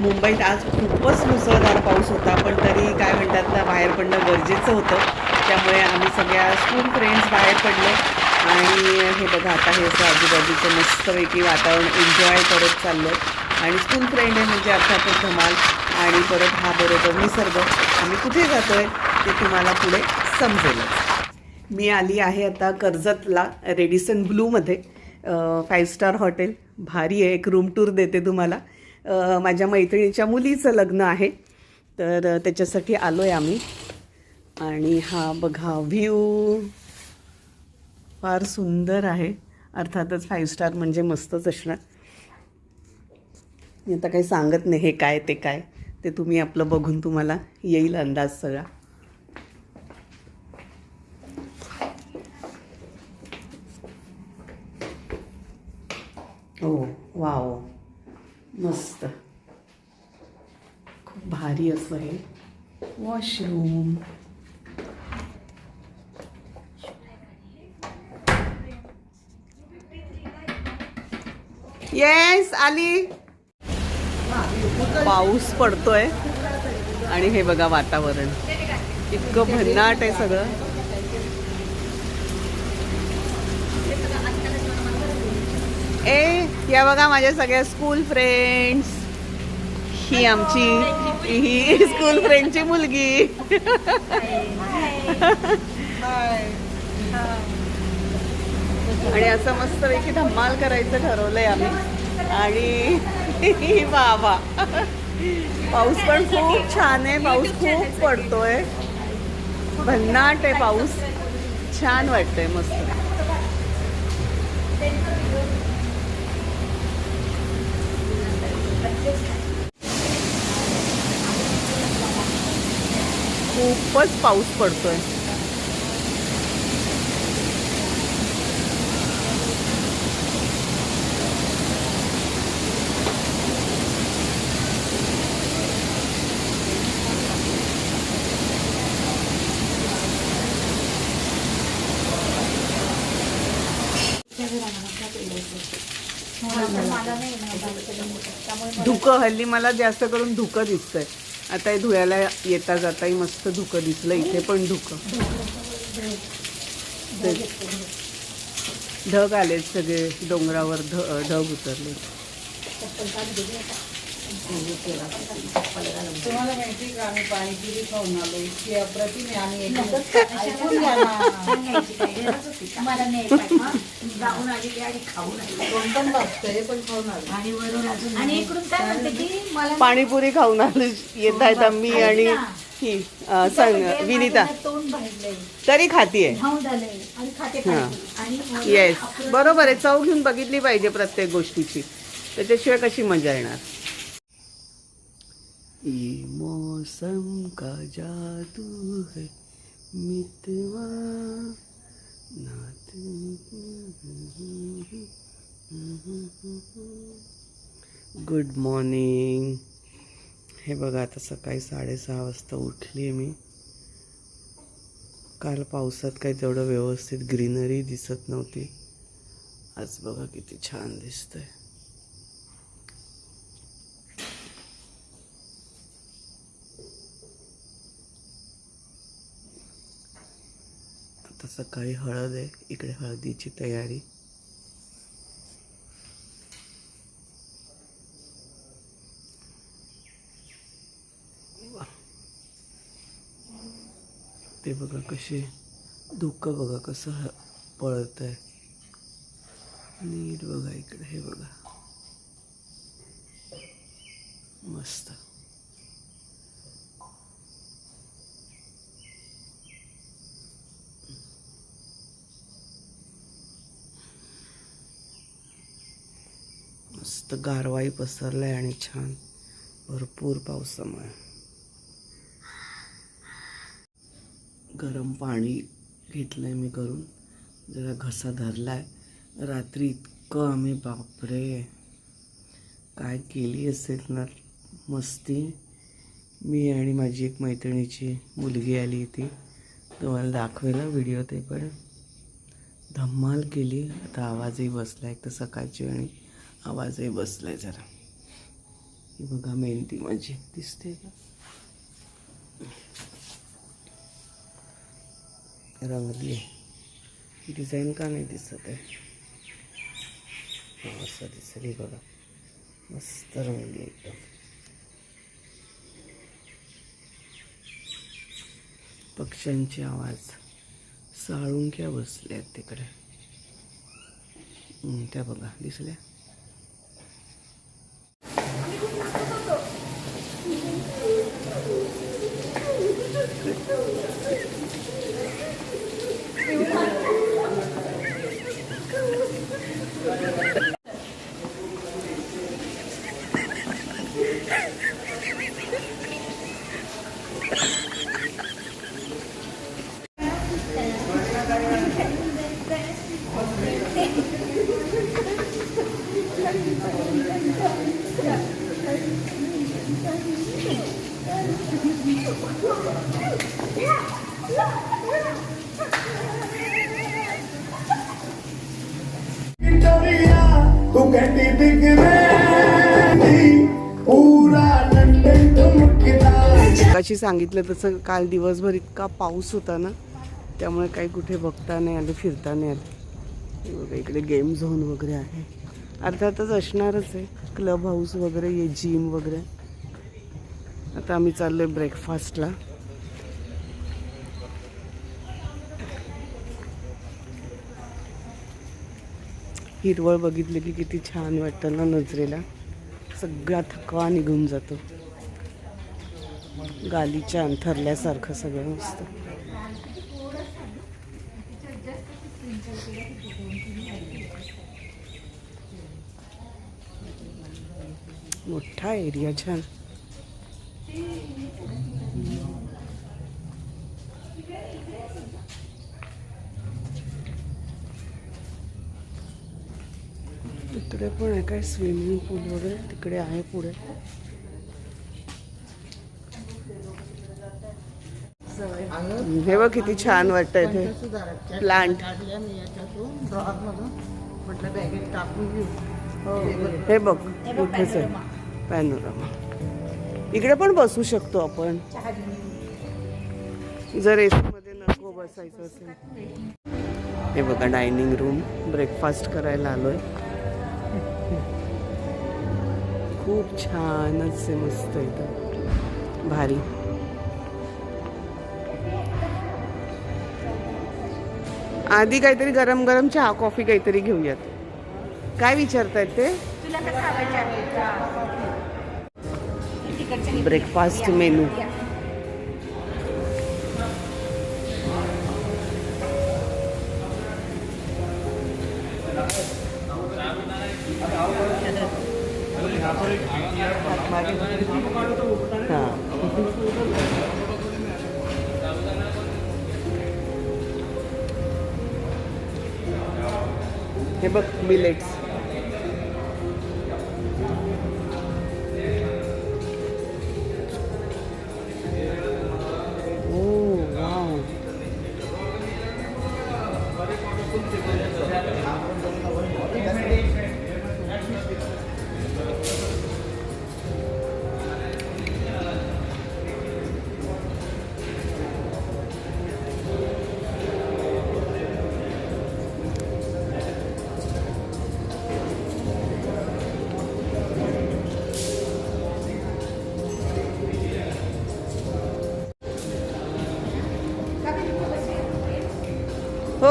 मुंबईत आज खूपच मुसळधार पाऊस होता पण तरी काय म्हणतात ना बाहेर पडणं गरजेचं होतं. त्यामुळे आम्ही सगळ्या स्कूल फ्रेंड्स बाहेर पडलो. आणि हे बघा आता हे असं आजूबाजूचं मस्तपैकी वातावरण एन्जॉय करत चाललो आणि स्कूल फ्रेंड आहे म्हणजे अर्थातच धमाल. आणि परत हा बरोबर निसर्ग. आम्ही कुठे जातो आहे ते तुम्हाला पुढे समजेलच. मी आली आहे आता कर्जतला रेडिसन ब्लूमध्ये. फाईव्ह स्टार हॉटेल भारी आहे एक रूम टूर देते तुम्हाला. माझ्या मैत्रिणीच्या मुलीचं लग्न आहे. तर त्याच्यासाठी आलो आहे आम्ही. आणि हा बघा व्ह्यू फार सुंदर आहे. अर्थातच फाईव्ह स्टार म्हणजे मस्तच असणार. मी आता काही सांगत नाही हे काय ते काय. ते तुम्ही आपलं बघून तुम्हाला येईल अंदाज सगळा. हो वाव. मस्त. खूप भारी असं हे. वॉशरूम. येस आली. पाऊस पडतोय. आणि हे बघा वातावरण. इतकं भन्नाट आहे सगळं. ए या बघा माझ्या सगळ्या स्कूल फ्रेंड्स ही आमची ही स्कूल फ्रेंडची मुलगी. आणि असं मस्तपैकी धम्माल करायचं ठरवलंय आम्ही. आणि बाबा. पाऊस पण खूप छान आहे पाऊस खूप पडतोय. भन्नाट आहे पाऊस. छान वाटतंय मस्त. खूपच पाऊस पडतोय. धुकं हल्ली मला जास्त करून धुकं दिसतंय. आता हे धुयाला येता जाताही मस्त धुकं दिसलं इथे पण धुकं. ढग आलेत सगळे डोंगरावर ढ ढग उतरले तुम्हाला माहिती का आम्ही पाणीपुरी खाऊन आलो इतकी अप्रतिम आम्ही ऐकून घ्या. जाऊन आणि खाऊन आली. दोन पण भाजतंय पण खाऊन आलो. आणि वरून अजून आणि इकडून काय म्हणते की मला पाणीपुरी खाऊन आले. येत आहेत आम्ही आणि ही सांग विनिता. तोंड भरलंय तरी खातीये. खाऊन झालंय. आणि खाते हा. पाहिजे आणि वरून येस बरोबर आहे. चव घेऊन बघितली पाहिजे प्रत्येक गोष्टीची. त्याच्याशिवाय कशी मजा येणार? ये मौसम का जादू है मितवा। नात गुड मॉर्निंग। हे बघा आता सकाळी साडेसहा वाजता उठली मी. काल पावसात काही तेवढं व्यवस्थित ग्रीनरी दिसत नव्हती. आज बघा किती छान दिसतंय. सकाळी हळद आहे. इकडे हळदीची तयारी. ते बघा कसे धुकं बघा कसं पळत आहे नीट बघा इकडे हे बघा. मस्त. मस्त गारवाई पसरलाय आणि छान भरपूर पावसामुळे गरम पाणी घेतलं आहे मी करून जरा घसा धरलाय. रात्री इतकं आम्ही बापरे. काय केली असेल ना मस्ती. मी आणि माझी एक मैत्रिणीची मुलगी आली होती. तुम्हाला दाखवेला व्हिडिओ ते पण. धम्माल केली. आता आवाजही बसला एक तर सकाळची आणि आवाजही बसलाय जरा. ही बघा मेहंदी माझी दिसते का? रंगली आहे. डिझाईन का नाही दिसत आहे? हो, असं दिसेल. हे बघा. मस्त रंगली एकदम. पक्ष्यांचे आवाज. साळुंक्या बसल्या आहेत तिकडे त्या बघा. दिसल्या? मगाशी सांगितलं तसं काल दिवसभर इतका पाऊस होता ना त्यामुळे काही कुठे बघता नाही आलं फिरता नाही आलं. बघा इकडे गेम झोन वगैरे आहे. अर्थातच असणारच आहे. क्लब हाऊस वगैरे ये जिम वगैरे. आता आम्ही चाललो आहे ब्रेकफास्टला हिरवळ बघितली की किती छान वाटतं ना नजरेला. सगळा थकवा निघून जातो. गालीच्या अंथरल्यासारखं सगळं मस्त मोठा एरिया छान. तिकडे पण आहे काय? स्विमिंग पूल वगैरे तिकडे आहे पुढे. हे बघ किती छान वाटतं इथे प्लांट घेऊ. हे बघ. इथेच आहे पॅनोरामा इकडे पण बसू शकतो आपण. जर एसी मध्ये नको बसायचं असेल. हे बघा डायनिंग रूम ब्रेकफास्ट करायला आलोय. खूप छानच आहे मस्त इथं भारी. आधी काहीतरी गरम गरम चहा कॉफी काहीतरी घेऊयात. काय विचारतायत ते? ब्रेकफास्ट मेनू हां. हे बघ मिलेट्स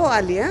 हो आली हां.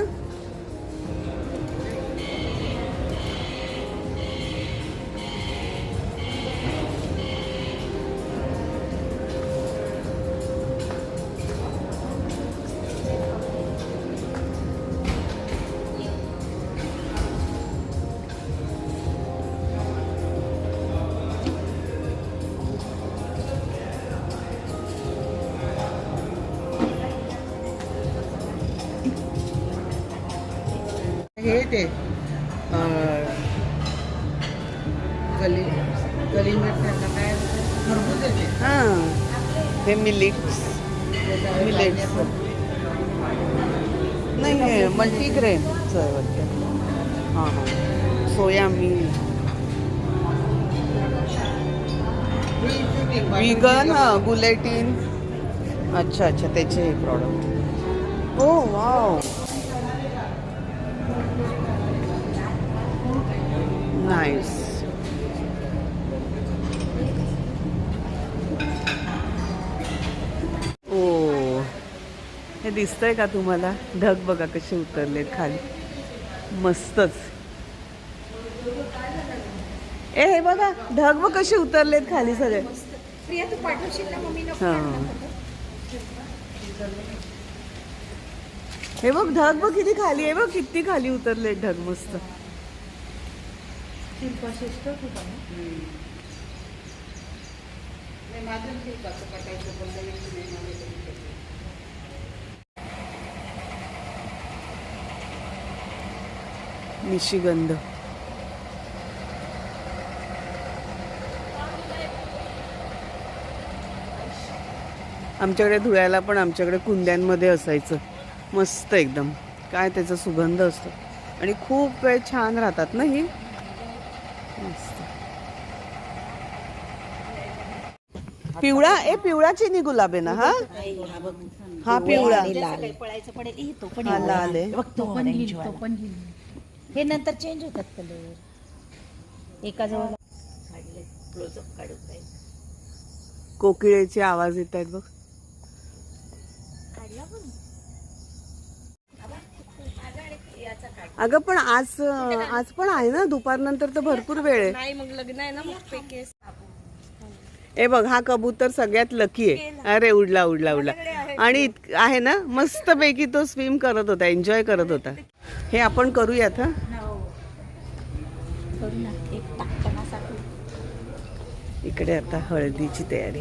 हां हे मिलिट्स. मिलेट्स. नाही हे मल्टीग्रेनचं आहे वाटतं हां हां. सोया मी विगन हा बुलेटिन. अच्छा अच्छा त्याचे हे प्रॉडक्ट हो वाव. नाईस हे दिसतंय का तुम्हाला? ढग बघा कसे उतरलेत खाली. मस्तच. ए हे बघा ढग बघ कसे उतरलेत खाली सगळे. प्रिया तू पाठवशील ना मम्मी हा. हे बघ ढग बघ किती खाली आहे बघ किती खाली उतरले ढग मस्त. निशिगंध आमच्याकडे धुळ्याला पण आमच्याकडे कुंड्यांमध्ये असायचं. मस्त एकदम. काय त्याचा सुगंध असतो. आणि खूप वेळ छान राहतात ना ही? पिवळा ए पिवळा चिनी गुलाब आहे ना हा हा पिवळा. पळायचं पडेल ए, तो पण लाल आहे. हे नंतर चेंज होतात कलर एका जवळ क्लोजअप काढू काय कोकिळेचे आवाज येत आहेत बघ. अगं पण आज आज पण आहे ना? दुपारनंतर तर भरपूर वेळ आहे. नाही मग लग्न आहे ना मग पेकेस ए बघ हा कबूतर सगळ्यात लकी आहे. अरे उडला उडला उडला. आणि आहे ना मस्त पैकी तो स्विम करत होता एन्जॉय करत होता. हे आपण करूयात हा? करू ना एक टाकताना इकडे आता हळदीची तयारी.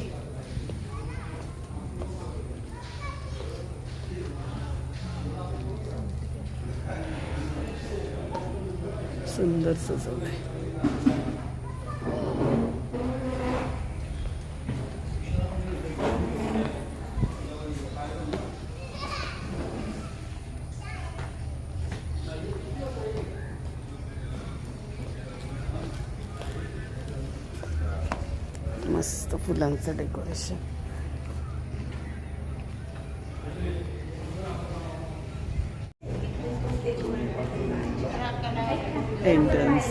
सुंदर सजवलंय. मस्त फुलांचं डेकोरेशन. एंट्रन्स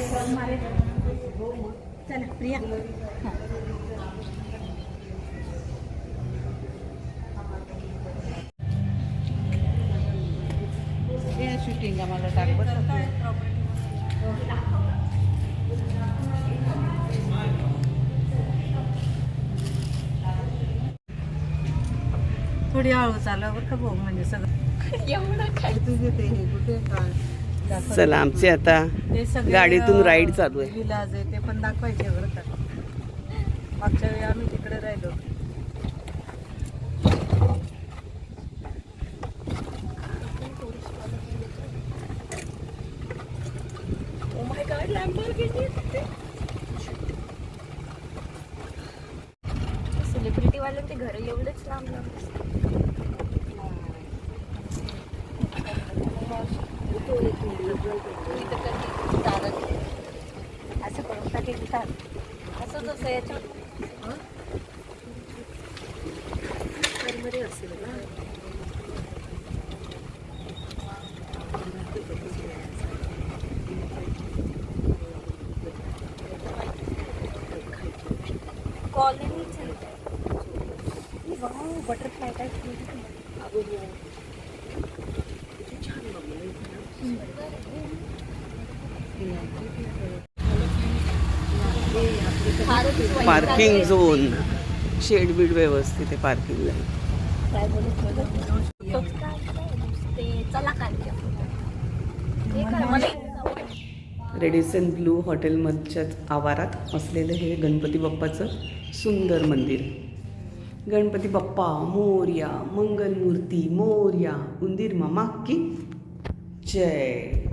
थोडी हळू चालव बरं का भाऊ म्हणजे सगळं. तुझे ते हे कुठे काय? दाखव. चला आमचे आता ते सगळे, गाडीतून राईड चालू आहे. विलाज आहे ते पण दाखवायचे बरं का. मागच्या वेळी आम्ही तिकडे राहिलो. Huh? पार्किंग झोन शेड बीड व्यवस्थित आहे पार्किंगला रेडिसन ब्लू हॉटेलमधच्या आवारात असलेलं हे गणपती बाप्पाचं सुंदर मंदिर. गणपती बाप्पा मोर्या मंगलमूर्ती मोर्या उंदीर मामा की जय.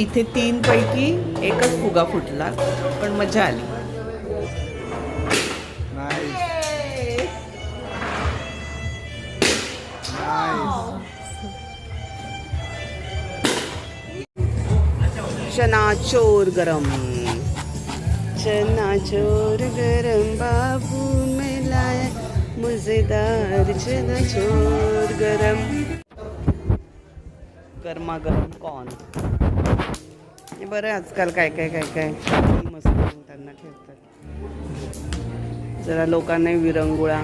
इथे तीन पैकी एकच फुगा फुटला पण मजा आली. चना चोर गरम. चना चोर गरम बाबू मिलाय. मजेदार चना चोर गरम. गरमागरम कॉर्न हे म्हणजे बरं आजकाल काय काय काय काय. मस्त त्यांना ठेवतात जरा लोकांना विरंगुळा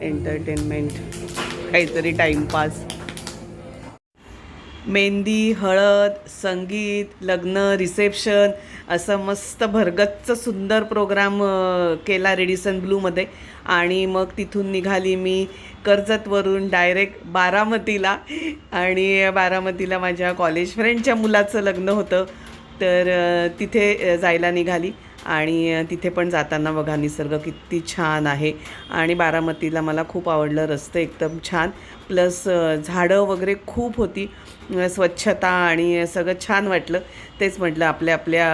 एंटरटेनमेंट काहीतरी टाईमपास मेहंदी हळद संगीत लग्न रिसेप्शन असं मस्त भरगच्च सुंदर प्रोग्राम केला रेडिसन ब्लूमध्ये आणि मग तिथून निघाली मी कर्जतवरून डायरेक्ट बारामतीला. आणि बारामतीला माझ्या कॉलेज फ्रेंडच्या मुलाचं लग्न होतं. तर तिथे जायला निघाली आणि तिथे पण जाताना बघा निसर्ग किती छान आहे आणि बारामतीला मला खूप आवडलं रस्ते एकदम छान. प्लस झाडं वगैरे खूप होती. स्वच्छता आणि सगळं छान वाटलं. तेच म्हटलं आपल्या आपल्या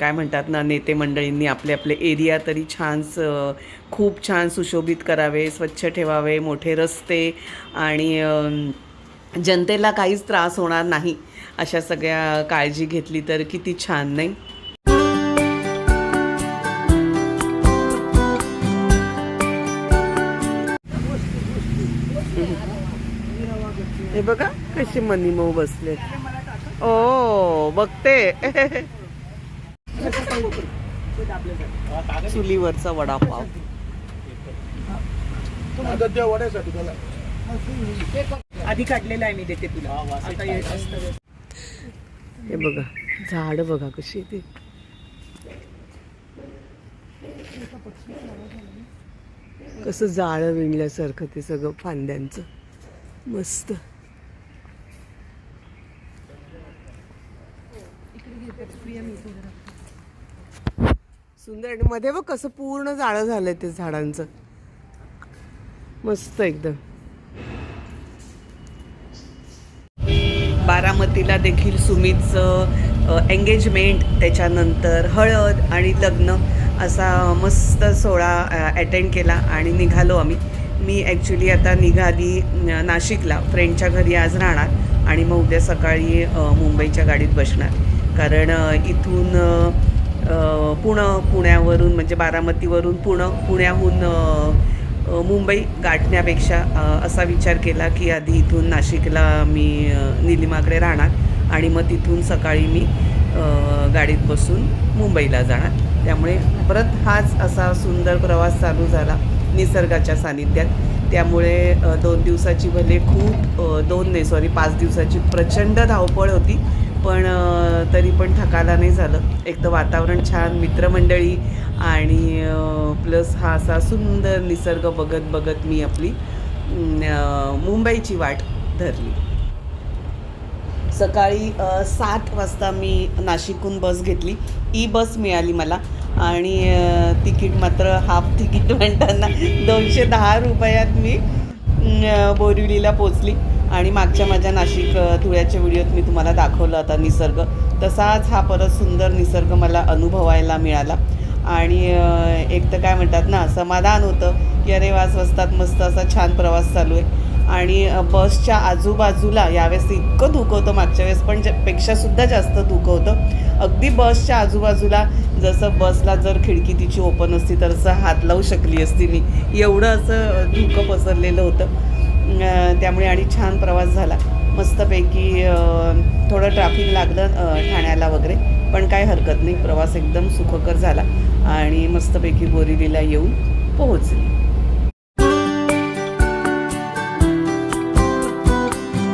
काय म्हणतात ना नेते मंडळींनी आपले आपले एरिया तरी छान स- खूप छान सुशोभित करावे स्वच्छ ठेवावे मोठे रस्ते आणि जनतेला काहीच त्रास होणार नाही. अशा सगळ्या काळजी घेतली तर किती छान नाही? हे बघा कशी मनी मऊ बसले. ओ बघते. चुलीवरचा वडापाव. आधी काढलेला आहे मी देते तुला. हे बघा झाड बघा कशी ते. कसं जाळं विणल्यासारखं ते सगळं फांद्यांचं. मस्त. सुंदर आणि मध्ये बघ कसं पूर्ण जाळं झालंय ते झाडांचं. मस्त एकदम. बारामतीला देखील सुमितचं एंगेजमेंट त्याच्यानंतर हळद आणि लग्न असा मस्त सोहळा अटेंड केला आणि निघालो आम्ही. मी ॲक्च्युली आता निघाली नाशिकला. फ्रेंडच्या घरी आज राहणार आणि मग उद्या सकाळी मुंबईच्या गाडीत बसणार. कारण इथून पुणं पुण्यावरून म्हणजे बारामतीवरून पुणं पुण्याहून मुंबई गाठण्यापेक्षा असा विचार केला की आधी इथून नाशिकला मी निलिमाकडे राहणार आणि मग तिथून सकाळी मी गाडीत बसून मुंबईला जाणार. त्यामुळे परत हाच असा सुंदर प्रवास चालू झाला निसर्गाच्या सानिध्यात. त्यामुळे दोन दिवसाची भले खूप दोन नाही सॉरी पाच दिवसाची प्रचंड धावपळ होती. पण तरी पण थकाला नाही झालं. एक तर वातावरण छान मित्रमंडळी आणि प्लस हा असा सुंदर निसर्ग बघत बघत मी आपली मुंबईची वाट धरली. सकाळी सात वाजता मी नाशिकहून बस घेतली. ई बस मिळाली मला आणि तिकीट मात्र हाफ तिकीट म्हणताना दोनशे दहा रुपयात मी बोरिवलीला पोचली आणि मागच्या माझ्या नाशिक धुळ्याच्या व्हिडिओत मी तुम्हाला दाखवलं होता निसर्ग. तसाच हा परत सुंदर निसर्ग मला अनुभवायला मिळाला. आणि एक तर काय म्हणतात ना समाधान होतं की अरे वा स्वस्तात मस्त असा छान प्रवास चालू आहे. आणि बसच्या आजूबाजूला यावेळेस इतकं धुकं होतं मागच्या वेळेस पण पेक्षासुद्धा जास्त धुकं होतं. अगदी बसच्या आजूबाजूला जसं बसला जर खिडकी तिची ओपन असती तर असं हात लावू शकली असती मी. एवढं असं धुकं पसरलेलं होतं. त्यामुळे आणि छान प्रवास झाला. मस्तपैकी थोडं ट्रॅफिक लागलं ठाण्याला वगैरे. पण काय हरकत नाही प्रवास एकदम सुखकर झाला. आणि मस्तपैकी बोरिवलीला येऊन पोहोचली.